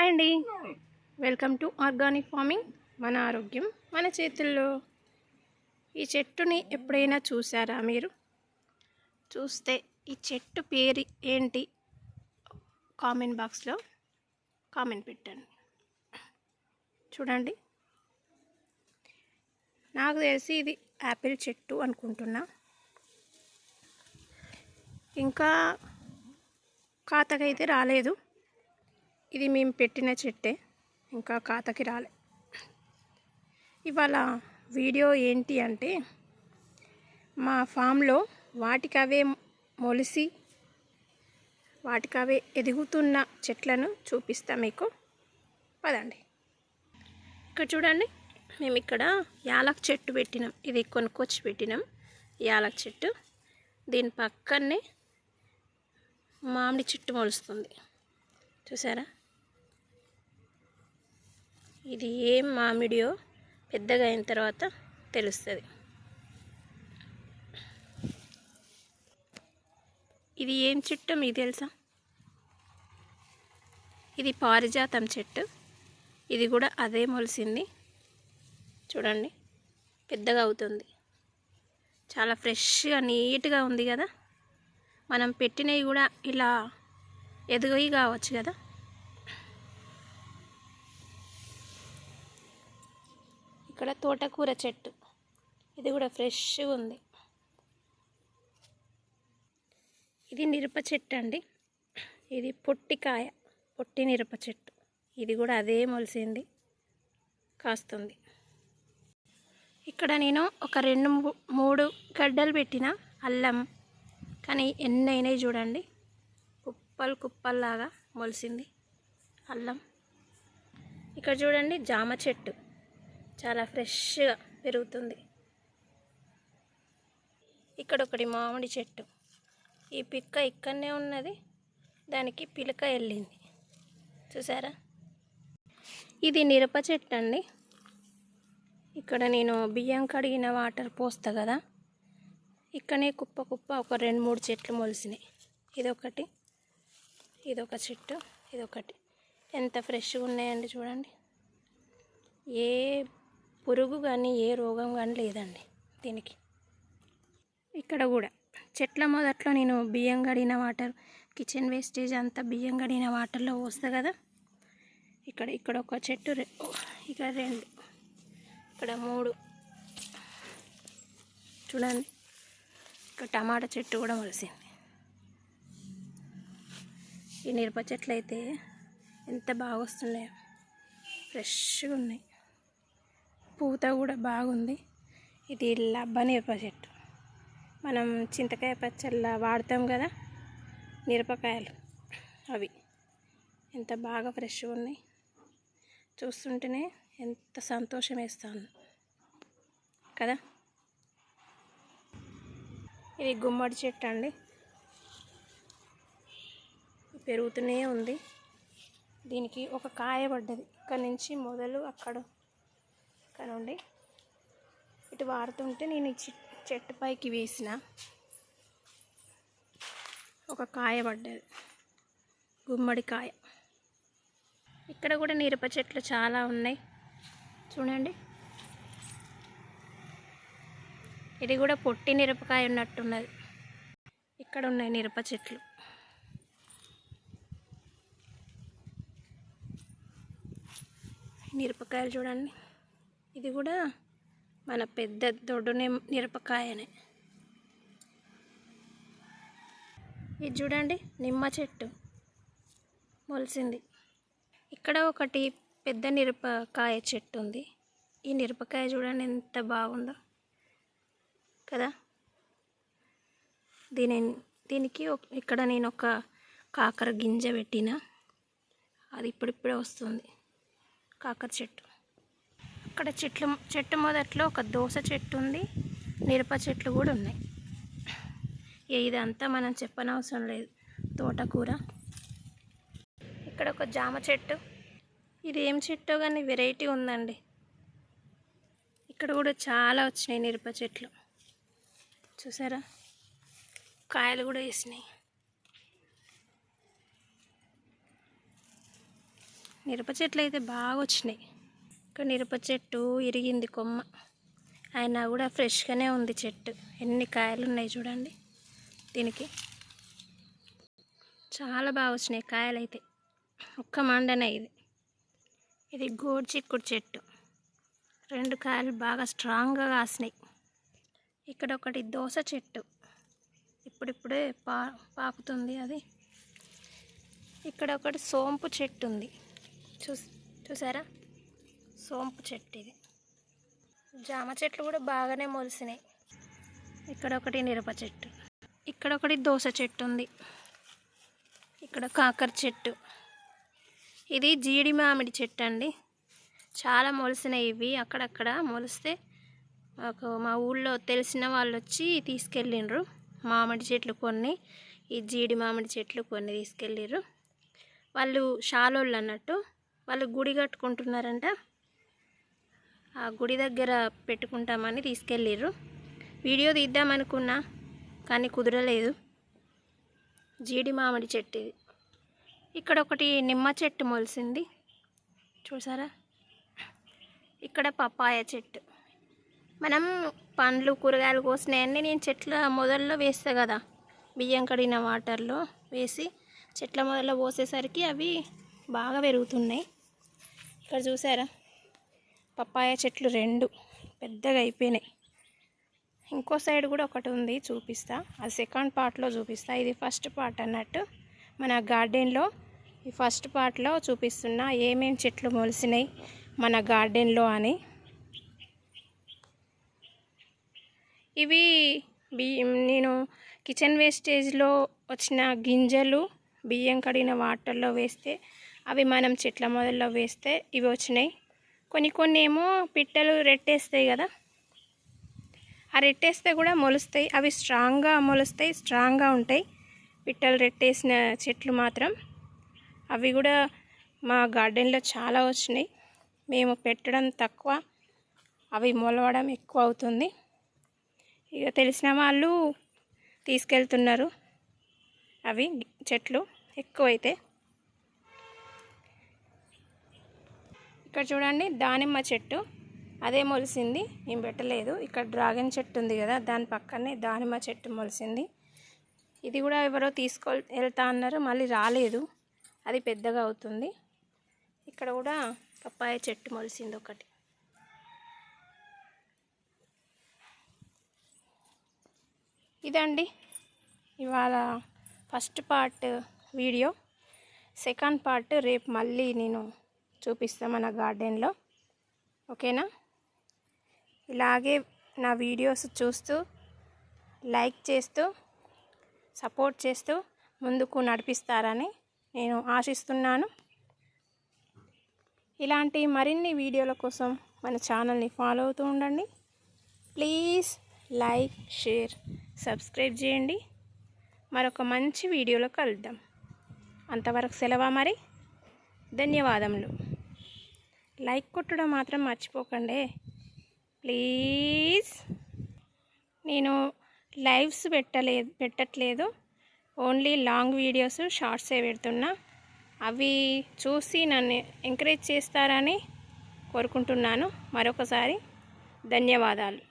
Hi అండి. Welcome to organic farming మన ఆరోగ్యం మన చేతుల్లో. ఈ చెట్టుని ఎప్పుడైనా చూసారా మీరు? చూస్తే ఈ చెట్టు పేరు ఏంటి? కామెంట్ బాక్స్లో కామెంట్ పెట్టండి. చూడండి. నాకు తెలిసి ఇది యాపిల్ చెట్టు అనుకుంటున్నా. ఇంకా ఖాతాకైతే రాలేదు. ఇది మేము పెట్టిన చెట్టే ఇంకా ఖాతకి రాలే. ఇవాళ వీడియో ఏంటి అంటే మా ఫామ్లో వాటికి అవే మొలిసి వాటికి అవే ఎదుగుతున్న చెట్లను చూపిస్తా మీకు. పదండి. ఇక్కడ చూడండి మేము ఇక్కడ యాలక్ చెట్టు పెట్టినాం. ఇది కొనుక్కొచ్చి పెట్టినాం యాలక్ చెట్టు. దీని పక్కనే మామిడి చెట్టు మొలుస్తుంది. చూసారా? ఇది ఏం మామిడియో పెద్దగా అయిన తర్వాత తెలుస్తుంది. ఇది ఏం చెట్టు మీకు తెలుసా? ఇది పారిజాతం చెట్టు. ఇది కూడా అదే మొలిసింది. చూడండి పెద్దగా అవుతుంది. చాలా ఫ్రెష్గా నీట్గా ఉంది కదా? మనం పెట్టినవి కూడా ఇలా ఎదుగయి కావచ్చు కదా? ఇక్కడ తోటకూర చెట్టు. ఇది కూడా ఫ్రెష్గా ఉంది. ఇది నిరప చెట్టు అండి. ఇది పొట్టికాయ పొట్టి నిరప చెట్టు. ఇది కూడా అదే మొలిసింది కాస్తుంది. ఇక్కడ నేను ఒక రెండు మూడు గడ్డలు పెట్టిన అల్లం. కానీ ఎన్ని అయినాయి చూడండి. కుప్పలు కుప్పల్లాగా మొలిసింది అల్లం. ఇక్కడ చూడండి జామ చెట్టు. చాలా ఫ్రెష్గా పెరుగుతుంది. ఇక్కడ ఒకటి మామిడి చెట్టు. ఈ పిక్క ఇక్కడనే ఉన్నది. దానికి పిలక వెళ్ళింది. చూసారా? ఇది మిరప చెట్టు అండి ఇక్కడ నేను బియ్యం కడిగిన వాటర్ పోస్తా కదా. ఇక్కడనే కుప్ప కుప్ప ఒక రెండు మూడు చెట్లు మొలిసినాయి. ఇదొకటి ఇదొక చెట్టు ఇదొకటి. ఎంత ఫ్రెష్గా ఉన్నాయండి చూడండి. ఏ పురుగు కానీ ఏ రోగం కానీ లేదండి దీనికి. ఇక్కడ కూడా చెట్ల మొదట్లో నేను బియ్యం గడిన వాటర్ కిచెన్ వేస్టేజ్ అంతా బియ్యం గడిన వాటర్లో పోస్తా కదా. ఇక్కడ ఇక్కడ ఒక చెట్టు ఇక్కడ రెండు ఇక్కడ మూడు. చూడండి ఇక్కడ టమాటా చెట్టు కూడా మొలిసింది. ఈ మిరప చెట్లు అయితే ఎంత బాగా వస్తున్నాయో ఫ్రెష్గా ఉన్నాయి. పూత కూడా బాగుంది. ఇది లబ్బ చెట్టు మనం చింతకాయ పచ్చళ్ళ వాడతాం కదా మిరపకాయలు అవి. ఎంత బాగా ఫ్రెష్గా ఉన్నాయి. చూస్తుంటేనే ఎంత సంతోషం వేస్తాను కదా? ఇది గుమ్మడి చెట్టు అండి. పెరుగుతూనే ఉంది. దీనికి ఒక కాయ పడ్డది. ఇక్కడ నుంచి మొదలు అక్కడ కనండి ఇటు వాడుతుంటే నేను ఈ చెట్టు పైకి వేసిన ఒక కాయ పడ్డది. గుమ్మడికాయ ఇక్కడ కూడా మిరప చెట్లు చాలా ఉన్నాయి. చూడండి. ఇది కూడా పొట్టి మిరపకాయ ఉన్నట్టున్నది. ఇక్కడ ఉన్నాయి మిరప చెట్లు. మిరపకాయలు చూడండి. ఇది కూడా మన పెద్ద దొడ్డునే మిరపకాయనే. ఇది చూడండి నిమ్మ చెట్టు మొలిసింది. ఇక్కడ ఒకటి పెద్ద మిరపకాయ చెట్టు ఉంది. ఈ మిరపకాయ చూడండి ఎంత బాగుందో కదా. దీని దీనికి ఒక- ఇక్కడ నేను ఒక కాకర గింజ పెట్టిన. అది ఇప్పుడిప్పుడే వస్తుంది. కాకర చెట్టు. అక్కడ చెట్లు చెట్టు మొదట్లో ఒక దోస చెట్టు ఉంది. మిరప చెట్లు కూడా ఉన్నాయి. ఇదంతా మనం చెప్పనవసరం లేదు. తోటకూర. ఇక్కడ ఒక జామ చెట్టు. ఇది ఏం చెట్టో కానీ వెరైటీ ఉందండి. ఇక్కడ కూడా చాలా వచ్చినాయి మిరప చెట్లు. చూసారా? కాయలు కూడా వేసినాయి. మిరప చెట్లు అయితే బాగా వచ్చినాయి. ఇక్కడ మిరప చెట్టు ఇరిగింది కొమ్మ. అయినా కూడా ఫ్రెష్గానే ఉంది చెట్టు. ఎన్ని కాయలు ఉన్నాయి చూడండి దీనికి. చాలా బాగా వచ్చినాయి కాయలు అయితే ఒక్క మండనే ఇది. ఇది గోడు చిక్కుడు చెట్టు. రెండు కాయలు బాగా స్ట్రాంగ్గా కాసినాయి. ఇక్కడ ఒకటి దోస చెట్టు. ఇప్పుడిప్పుడే పా పాకుతుంది అది. ఇక్కడ ఒకటి సోంపు చెట్టు ఉంది. చూ చూసారా? సోంపు చెట్టు ఇది. జామ చెట్లు కూడా బాగానే మొలిసినాయి. ఇక్కడ ఒకటి మిరప చెట్టు. ఇక్కడ ఒకటి దోస చెట్టు ఉంది. ఇక్కడ కాకర చెట్టు. ఇది జీడి మామిడి చెట్టు అండి. చాలా మొలిసినాయి ఇవి. అక్కడక్కడ మొలిస్తే మాకు మా ఊళ్ళో తెలిసిన వాళ్ళు వచ్చి తీసుకెళ్ళిండ్రు. మామిడి చెట్లు కొన్ని ఈ జీడి మామిడి చెట్లు కొన్ని తీసుకెళ్ళిర్రు వాళ్ళు షాలోళ్ళు అన్నట్టు వాళ్ళు గుడి కట్టుకుంటున్నారంట. ఆ గుడి దగ్గర పెట్టుకుంటామని తీసుకెళ్ళిర్రు. వీడియో తీద్దామనుకున్నా కానీ కుదరలేదు. జీడి మామిడి చెట్టు ఇది. ఇక్కడ ఒకటి నిమ్మ చెట్టు మొలిసింది. చూసారా? ఇక్కడ పపాయ చెట్టు. మనం పండ్లు కూరగాయలు కోసినాయన్నీ నేను చెట్ల మొదల్లో వేస్తా కదా. బియ్యం కడిగిన వాటర్లో వేసి చెట్ల మొదల్లో పోసేసరికి అవి బాగా పెరుగుతున్నాయి. ఇక్కడ చూసారా? పప్పాయ చెట్లు రెండు పెద్దగా అయిపోయినాయి. ఇంకో సైడ్ కూడా ఒకటి ఉంది చూపిస్తా. అది సెకండ్ పార్ట్లో చూపిస్తా. ఇది ఫస్ట్ పార్ట్ అన్నట్టు మన గార్డెన్లో ఈ ఫస్ట్ పార్ట్లో చూపిస్తున్నా ఏమేమి చెట్లు మొలిసినాయి మన గార్డెన్లో అని. ఇవి బియ్యం నేను కిచెన్ వేస్టేజ్లో వచ్చిన గింజలు బియ్యం కడిగిన వాటర్లో వేస్తే అవి మనం చెట్ల మొదల్లో వేస్తే ఇవి వచ్చినాయి. కొన్ని కొన్ని ఏమో పిట్టలు రెట్టేస్తాయి కదా. ఆ రెట్టేస్తే కూడా మొలుస్తాయి. అవి స్ట్రాంగ్గా మొలుస్తాయి స్ట్రాంగ్గా ఉంటాయి. పిట్టలు రెట్టేసిన చెట్లు మాత్రం. అవి కూడా మా గార్డెన్లో చాలా వచ్చినాయి. మేము పెట్టడం తక్కువ. అవి మొలవడం ఎక్కువ అవుతుంది. ఇక తెలిసిన వాళ్ళు తీసుకెళ్తున్నారు అవి చెట్లు ఎక్కువైతే. ఇక్కడ చూడండి దానిమ్మ చెట్టు. అదే మొలిసింది. నేను పెట్టలేదు. ఇక్కడ డ్రాగన్ చెట్టు ఉంది కదా దాని పక్కనే దానిమ్మ చెట్టు మొలిసింది. ఇది కూడా ఎవరో తీసుకో వెళ్తా అన్నారు. మళ్ళీ రాలేదు. అది పెద్దగా అవుతుంది. ఇక్కడ కూడా పప్పాయ చెట్టు మొలిసింది ఒకటి. ఇదండి ఇవాళ first part video. Second part రేపు మళ్ళీ నేను చూపిస్తాం మన గార్డెన్లో. ఓకేనా? ఇలాగే నా వీడియోస్ చూస్తూ లైక్ చేస్తూ సపోర్ట్ చేస్తూ ముందుకు నడిపిస్తారని నేను ఆశిస్తున్నాను. ఇలాంటి మరిన్ని వీడియోల కోసం మన ఛానల్ని ఫాలో అవుతూ ఉండండి. ప్లీజ్ లైక్ షేర్ సబ్స్క్రైబ్ చేయండి. మరొక మంచి వీడియోలో కలుద్దాం. అంతవరకు సెలవా మరి? ధన్యవాదములు. లైక్ కొట్టడం మాత్రం మర్చిపోకండి. ప్లీజ్. నేను లైవ్స్ పెట్టలేదు పెట్టట్లేదు. ఓన్లీ లాంగ్ వీడియోస్ షార్ట్సే పెడుతున్నా. అవి చూసి నన్ను ఎంకరేజ్ చేస్తారని కోరుకుంటున్నాను. మరొకసారి ధన్యవాదాలు.